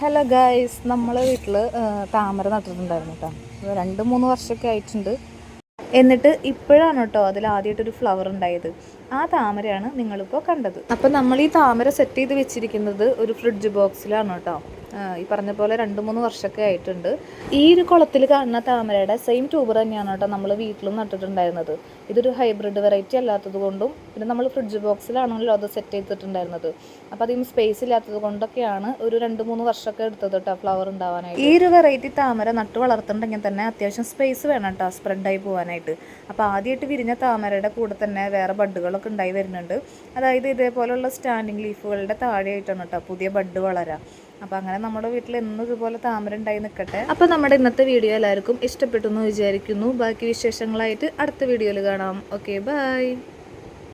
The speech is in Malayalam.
ഹലോ ഗായ്സ് നമ്മളെ വീട്ടിൽ താമര നട്ടിട്ടുണ്ടായിരുന്നു കേട്ടോ രണ്ട് മൂന്ന് വർഷമൊക്കെ ആയിട്ടുണ്ട്. എന്നിട്ട് ഇപ്പോഴാണ് കേട്ടോ അതിൽ ആദ്യമായിട്ടൊരു ഫ്ലവർ ഉണ്ടായത്. ആ താമരയാണ് നിങ്ങളിപ്പോൾ കണ്ടത്. അപ്പം നമ്മൾ ഈ താമര സെറ്റ് ചെയ്ത് വെച്ചിരിക്കുന്നത് ഒരു ഫ്രിഡ്ജ് ബോക്സിലാണ് കേട്ടോ ഈ പറഞ്ഞ പോലെ രണ്ട് മൂന്ന് വർഷമൊക്കെ ആയിട്ടുണ്ട്. ഈ ഒരു കുളത്തിൽ കാണുന്ന താമരയുടെ സെയിം ട്യൂബർ തന്നെയാണ് കേട്ടോ നമ്മൾ വീട്ടിലും നട്ടിട്ടുണ്ടായിരുന്നത്. ഇതൊരു ഹൈബ്രിഡ് വെറൈറ്റി അല്ലാത്തത് കൊണ്ടും പിന്നെ നമ്മൾ ഫ്രിഡ്ജ് ബോക്സിലാണല്ലോ അത് സെറ്റ് ചെയ്തിട്ടുണ്ടായിരുന്നത്. അപ്പോൾ അധികം സ്പേസ് ഇല്ലാത്തത് കൊണ്ടൊക്കെയാണ് ഒരു രണ്ട് മൂന്ന് വർഷമൊക്കെ എടുത്തത് കേട്ടോ ഫ്ലവർ ഉണ്ടാവാനായിട്ട്. ഈ ഒരു വെറൈറ്റി താമര നട്ട് വളർത്തുന്നുണ്ടെങ്കിൽ തന്നെ അത്യാവശ്യം സ്പേസ് വേണം കേട്ടോ സ്പ്രെഡായി പോകാനായിട്ട് അപ്പോൾ ആദ്യമായിട്ട് വിരിഞ്ഞ താമരയുടെ കൂടെ തന്നെ വേറെ ബഡ്ഡുകളൊക്കെ ഉണ്ടായി വരുന്നുണ്ട്. അതായത് ഇതേപോലെയുള്ള സ്റ്റാൻഡിങ് ലീഫുകളുടെ താഴെയായിട്ടാണ് കേട്ടോ പുതിയ ബഡ് വളരാം. അപ്പോൾ അങ്ങനെ നമ്മുടെ വീട്ടിൽ എന്നും ഇതുപോലെ താമര ഉണ്ടായി നിൽക്കട്ടെ. അപ്പോൾ നമ്മുടെ ഇന്നത്തെ വീഡിയോ എല്ലാവർക്കും ഇഷ്ടപ്പെട്ടു എന്ന് വിചാരിക്കുന്നു. ബാക്കി വിശേഷങ്ങളായിട്ട് അടുത്ത വീഡിയോയിൽ കാണാം. Okay bye